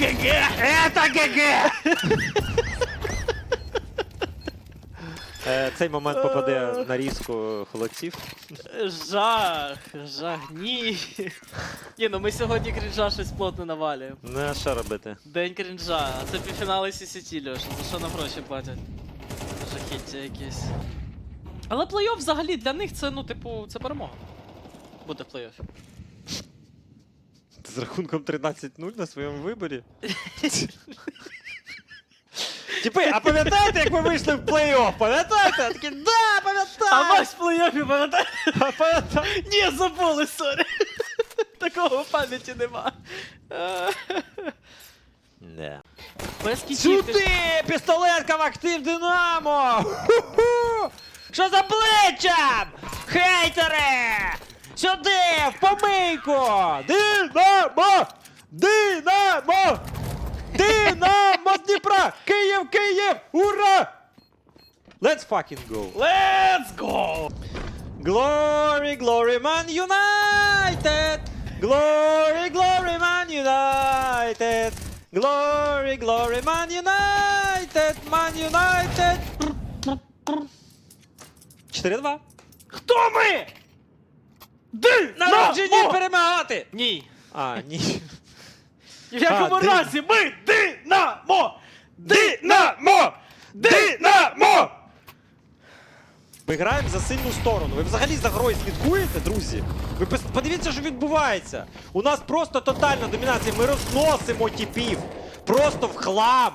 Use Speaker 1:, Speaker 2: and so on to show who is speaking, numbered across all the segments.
Speaker 1: ГГ!
Speaker 2: Это ГГ! Е, Цей момент попаде на різку холодців.
Speaker 1: Жах, жах, ні. Ні, ну ми сьогодні крінжа щось плотно навалюємо.
Speaker 2: Ну, а що робити?
Speaker 1: День крінжа, а це півфінали CCT, Льоша, за що нам гроші платять? Жахіття якесь. Але плей-офф взагалі для них це, ну, типу, це перемога. Буде в
Speaker 2: З рахунком 13-0 на своєму виборі. Типи, а пам'ятаєте, як ми вийшли в плей-офф? Пам'ятаєте? Я Такі, да,
Speaker 1: А
Speaker 2: пам'ятаю!
Speaker 1: ваш в плей-оффі, пам'ятаєте?
Speaker 2: А пам'ятаю!
Speaker 1: Ні, забули, сорі. Такого в пам'яті нема. Е. Без.
Speaker 2: Сюди! Пістолетка в актив Динамо! Ху-ху! Що за плечем? Хейтери! Сюди! В помийку! Динамо! Динамо! Динамо з Дніпра! Київ, Київ! Ура! Let's fucking go!
Speaker 1: Let's go!
Speaker 2: Glory, glory, man united! Glory, glory, man united! Glory, glory, man united! Man united! 4-2.
Speaker 1: Хто ми? Ди!
Speaker 2: Народжені перемагати!
Speaker 1: Ні.
Speaker 2: А, ні.
Speaker 1: Ні в якому
Speaker 2: А, Ди-
Speaker 1: разі ми Динамо!
Speaker 2: Динамо! Динамо! Ми граємо за сильну сторону. Ви взагалі за грою слідкуєте, друзі? Ви пос- подивіться, що відбувається. У нас просто тотальна домінація. Ми розносимо тіпів. Просто в хлам.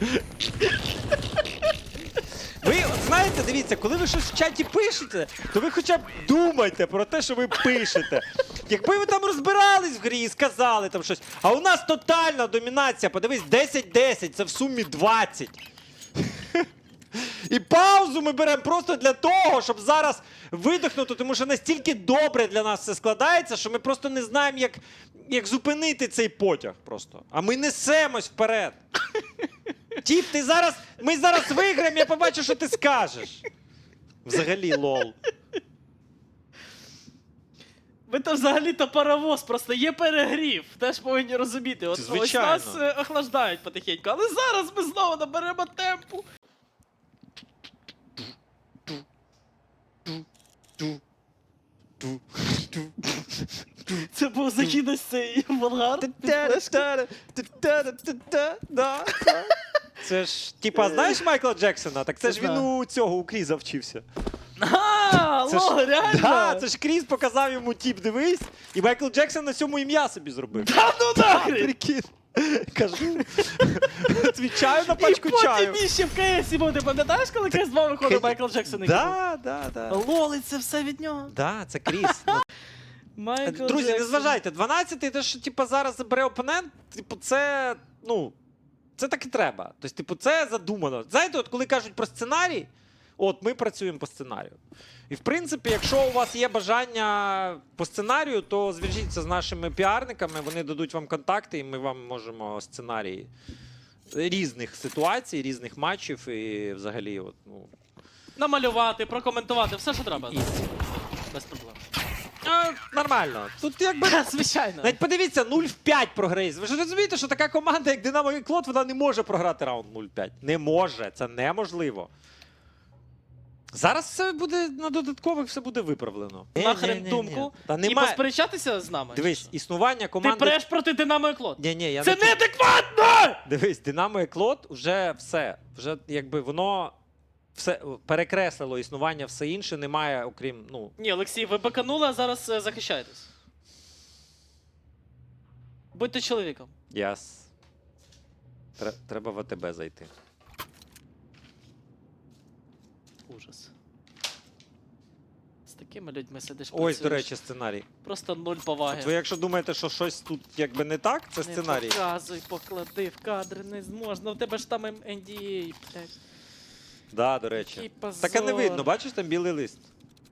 Speaker 2: Знаєте, дивіться, коли ви щось в чаті пишете, то ви хоча б думайте про те, що ви пишете. Якби ви там розбирались в грі і сказали там щось, а у нас тотальна домінація, подивись, 10-10, це в сумі 20. І паузу ми беремо просто для того, щоб зараз видихнути, тому що настільки добре для нас все складається, що ми просто не знаємо, як, як зупинити цей потяг. Просто. А ми несемось вперед. Тіп, ти зараз. Ми зараз виграємо, я побачу, що ти скажеш. Взагалі, лол.
Speaker 1: Ви то взагалі-то паровоз, просто є перегрів. Теж повинні розуміти. От, ось нас е, охлаждають потихеньку. Але зараз ми знову наберемо темпу. Це був закидось цей Волгар.
Speaker 2: Це ж, типа, знаєш Майкла Джексона? Так це ж він у цього у Кріза вчився.
Speaker 1: А,
Speaker 2: Це ж,
Speaker 1: лол, реально?
Speaker 2: да, це ж Кріс показав йому тіп, дивись, і Майкл Джексон на цьому ім'я собі зробив.
Speaker 1: Та ну нахрен!
Speaker 2: Прикинь. Кажу. Відвічаю на
Speaker 1: І
Speaker 2: пачку чаю.
Speaker 1: потім іще в КСі був. Ти пам'ятаєш, коли КС 2 виходив Майкл Джексон? який
Speaker 2: Да, да, да.
Speaker 1: був? Лол, і це все від нього.
Speaker 2: Да, це Кріс. Ну,
Speaker 1: Майкл
Speaker 2: Друзі, не
Speaker 1: Джексон.
Speaker 2: зважайте, 12-й, те, що типу, зараз забере опонент, типу, це, ну, це так і треба. Тобто, типу, це задумано. Знаєте, от коли кажуть про сценарій, от ми працюємо по сценарію. І в принципі, якщо у вас є бажання по сценарію, то зв'яжіться з нашими піарниками, вони дадуть вам контакти, і ми вам можемо сценарії різних ситуацій, різних матчів і взагалі, от, ну.
Speaker 1: Намалювати, прокоментувати, все, що треба. Без проблем.
Speaker 2: А, нормально. Тут якби
Speaker 1: Звичайно.
Speaker 2: Навіть подивіться, 0 в 5 програє. Ви ж розумієте, що така команда, як Динамо і Клод, вона не може програти раунд 0-5. Не може, це неможливо. Зараз все буде на додаткових, все буде виправлено.
Speaker 1: Нахрен
Speaker 2: Ні-ні-ні-ні.
Speaker 1: думку
Speaker 2: Та
Speaker 1: і
Speaker 2: немає.
Speaker 1: посперечатися з нами.
Speaker 2: Дивись,
Speaker 1: що?
Speaker 2: існування
Speaker 1: Ти
Speaker 2: команди.
Speaker 1: преш проти Динамо і Клод.
Speaker 2: Ні, ні, я
Speaker 1: Це
Speaker 2: не...
Speaker 1: неадекватно!
Speaker 2: Дивись, Динамо і Клод вже все. Вже якби воно все перекреслило існування, все інше немає, окрім, ну.
Speaker 1: Ні, Олексій, ви баканули, а зараз е, захищаєтесь. Будьте чоловіком.
Speaker 2: Яс. Тре- Треба в АТБ зайти.
Speaker 1: Ужас. З такими людьми сидиш.
Speaker 2: Ось, до речі, сценарій.
Speaker 1: Просто нуль поваги.
Speaker 2: От ви якщо думаєте, що щось тут якби не так, це
Speaker 1: Не
Speaker 2: сценарій.
Speaker 1: показуй, поклади в кадри, не зможна. У тебе ж там NDA, блядь.
Speaker 2: Да, до речі.
Speaker 1: Який позор.
Speaker 2: Таке не видно, бачиш там білий лист.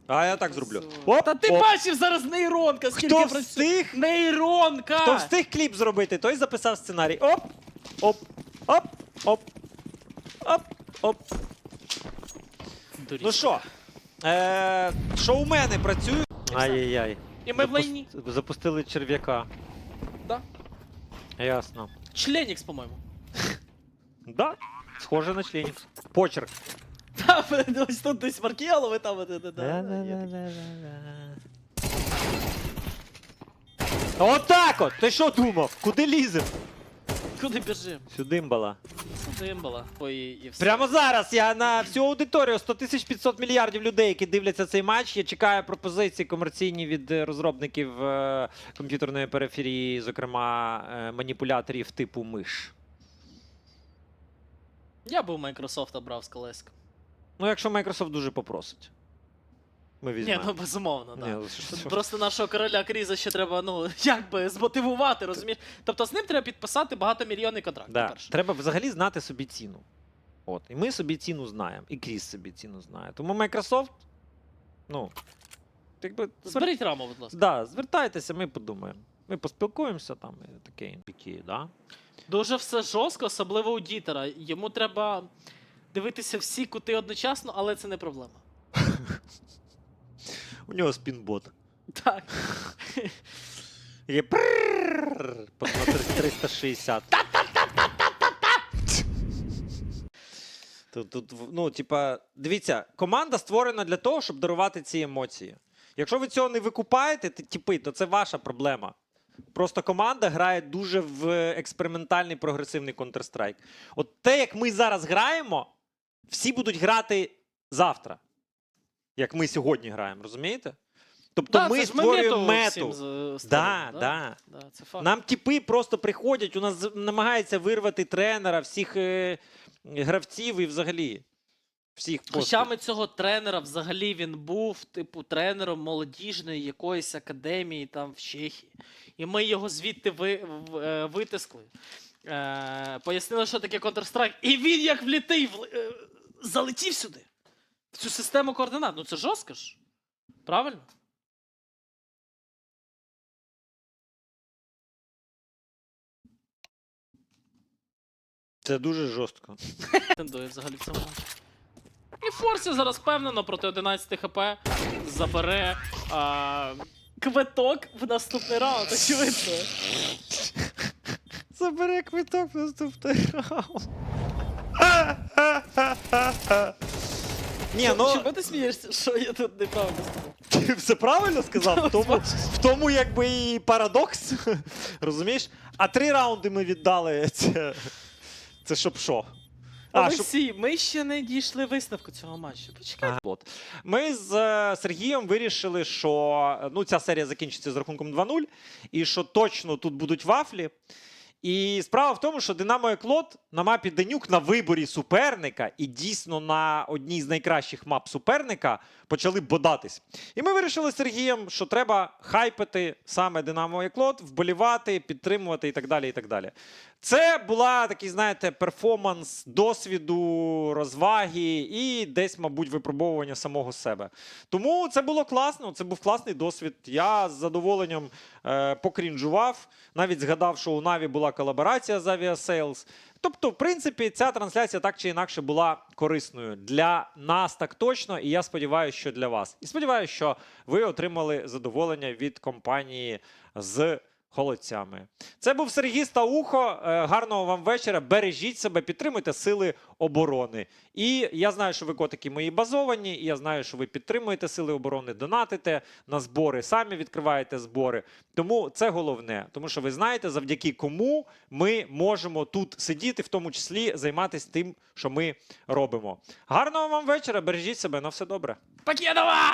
Speaker 2: А я так зроблю. Оп,
Speaker 1: Та ти
Speaker 2: оп.
Speaker 1: бачив зараз нейронка, скільки
Speaker 2: Хто
Speaker 1: працює.
Speaker 2: встиг?
Speaker 1: Нейронка!
Speaker 2: Хто встиг кліп зробити, той записав сценарій. Оп! Оп! Оп! Оп! Оп! Оп!
Speaker 1: Дурість.
Speaker 2: Ну що? Е, що у мене працює? Ай-яй-яй.
Speaker 1: І ми в лайні.
Speaker 2: Запустили черв'яка.
Speaker 1: Да.
Speaker 2: Ясно.
Speaker 1: Членікс, по-моєму.
Speaker 2: Да, схоже на членікс. Почерк.
Speaker 1: Та, ось тут десь Маркіяло, ви там. да, да, да, да, є таке.
Speaker 2: Отак от! Ти що думав? Куди лізем?
Speaker 1: Куди біжим?
Speaker 2: Сюди мбала.
Speaker 1: Симбола. Ой, і все.
Speaker 2: Прямо зараз я на всю аудиторію 100 тисяч 500 мільярдів людей, які дивляться цей матч. Я чекаю пропозиції комерційні від е, розробників е, комп'ютерної периферії, зокрема е, маніпуляторів типу миш.
Speaker 1: Я би у Microsoft брав з колеска.
Speaker 2: Ну, якщо Microsoft дуже попросить. Ми
Speaker 1: Ні,
Speaker 2: візьмемо.
Speaker 1: ну безумовно,
Speaker 2: Ні,
Speaker 1: да.
Speaker 2: ну, що- що-
Speaker 1: Просто нашого короля Кріза ще треба, ну, як би, змотивувати, розумієш? Тобто з ним треба підписати багатомільйонний контракт,
Speaker 2: Да.
Speaker 1: по-перше.
Speaker 2: Треба взагалі знати собі ціну. От. І ми собі ціну знаємо. І Кріс собі ціну знає. Тому Microsoft, ну, якби. звер-
Speaker 1: Зберіть раму, будь ласка.
Speaker 2: Да, звертайтеся, ми подумаємо. Ми поспілкуємося там і таке. такі, да?
Speaker 1: Дуже все жорстко, особливо у дітера. Йому треба дивитися всі кути одночасно, але це не проблема.
Speaker 2: У нього спінбот.
Speaker 1: Так.
Speaker 2: Є прррррр, по- 360. Тут, тут, ну, типа, дивіться, команда створена для того, щоб дарувати ці емоції. Якщо ви цього не викупаєте, типи, то це ваша проблема. Просто команда грає дуже в експериментальний прогресивний Counter-Strike. От те, як ми зараз граємо, всі будуть грати завтра. Як ми сьогодні граємо, розумієте? Тобто
Speaker 1: Да,
Speaker 2: ми створюємо
Speaker 1: мету
Speaker 2: мету.
Speaker 1: всім з-
Speaker 2: Да, да.
Speaker 1: Да, це факт.
Speaker 2: Нам типи просто приходять, у нас намагається вирвати тренера, всіх е, гравців і взагалі всіх
Speaker 1: Хоча ми цього тренера взагалі він був, типу, тренером молодіжної якоїсь академії там в Чехії. І ми його звідти ви, в- е, витискли. Е, пояснили, що таке Counter-Strike. І він як влітив, е, залетів сюди. В цю систему координат. Ну це жорстко ж. Правильно?
Speaker 2: Це дуже жорстко.
Speaker 1: Тендує взагалі в цьому матчі. І Форсі зараз впевнено проти 11 хп забере а, квиток в наступний раунд, очевидно.
Speaker 2: Забери квиток в наступний раунд. Ні, ну
Speaker 1: Чому ти смієшся, що я тут неправильно сказав?
Speaker 2: ти все правильно сказав. В тому, в тому якби і парадокс. Розумієш? А три раунди ми віддали. Це, це щоб що? А, щоб
Speaker 1: Олексій, ми ще не дійшли висновку цього матчу. Почекай.
Speaker 2: От. Ми з е, Сергієм вирішили, що е, ну, ця серія закінчиться з рахунком 2-0, і що точно тут будуть вафлі. І справа в тому, що Динамо і Клод на мапі Денюк на виборі суперника і дійсно на одній з найкращих мап суперника почали бодатись. І ми вирішили з Сергієм, що треба хайпити саме Динамо і Клод, вболівати, підтримувати і так далі. І так далі. Це була такий, знаєте, перформанс досвіду, розваги і десь, мабуть, випробовування самого себе. Тому це було класно, це був класний досвід. Я з задоволенням е, покрінжував, навіть згадав, що у Наві була колаборація з Aviasales. Тобто, в принципі, ця трансляція так чи інакше була корисною для нас так точно, і я сподіваюся, що для вас. І сподіваюся, що ви отримали задоволення від компанії з холодцями. Це був Сергій Стаухо. Е, Гарного вам вечора. Бережіть себе, підтримуйте сили оборони. І я знаю, що ви котики мої базовані, і я знаю, що ви підтримуєте сили оборони, донатите на збори, самі відкриваєте збори. Тому це головне, тому що ви знаєте, завдяки кому ми можемо тут сидіти, в тому числі займатися тим, що ми робимо. Гарного вам вечора, бережіть себе, на все добре.
Speaker 1: Покедова!